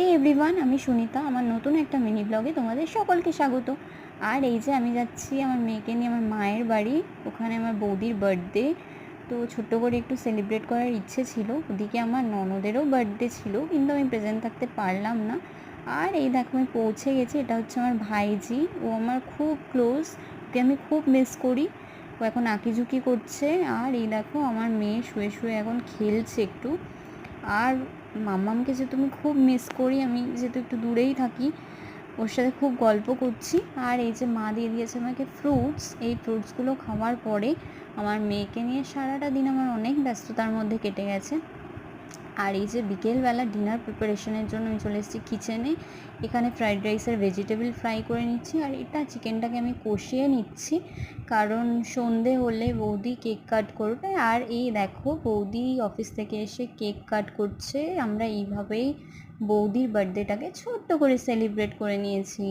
হে everyone আমি সুনিতা, আমার নতুন একটা মিনি ব্লগে তোমাদের সকলকে স্বাগত। আর এই যে আমি যাচ্ছি আমার মেয়েকে নিয়ে আমার মায়ের বাড়ি, ওখানে আমার বৌদির বার্থডে তো ছোট্ট করে একটু সেলিব্রেট করার ইচ্ছে ছিল। ওদিকে আমার ননদেরও বার্থডে ছিল, কিন্তু আমি প্রেজেন্ট থাকতে পারলাম না। আর এই দেখো আমি পৌঁছে গেছি, এটা হচ্ছে আমার ভাইজি। ও আমার খুব ক্লোজ ওকে আমি খুব মিস করি। ও এখন আঁকিঝুঁকি করছে। আর এই দেখো আমার মেয়ে শুয়ে শুয়ে এখন খেলছে একটু। আর মাম্মামকে যেহেতু আমি খুব মিস করি, আমি যেহেতু একটু দূরেই থাকি, ওর সাথে খুব গল্প করছি। আর এই যে মা দিয়ে দিয়েছে আমাকে ফ্রুটস এই ফ্রুটসগুলো খাওয়ার পরে আমার মেয়েকে নিয়ে সারাটা দিন আমার অনেক ব্যস্ততার মধ্যে কেটে গেছে। আর এই যে বিকেলবেলা ডিনার প্রিপারেশনের জন্য আমি চলে এসেছি কিচেনে এখানে ফ্রাইড রাইসের ভেজিটেবল ফ্রাই করে নিচ্ছি আর এটা চিকেনটাকে আমি কষিয়ে নিচ্ছি। কারণ সন্ধে হলে বৌদি কেক কাট করবে আর এই দেখো বৌদি অফিস থেকে এসে কেক কাট করছে। আমরা এইভাবেই বৌদির বার্থডেটাকে ছোট্ট করে সেলিব্রেট করে নিয়েছি।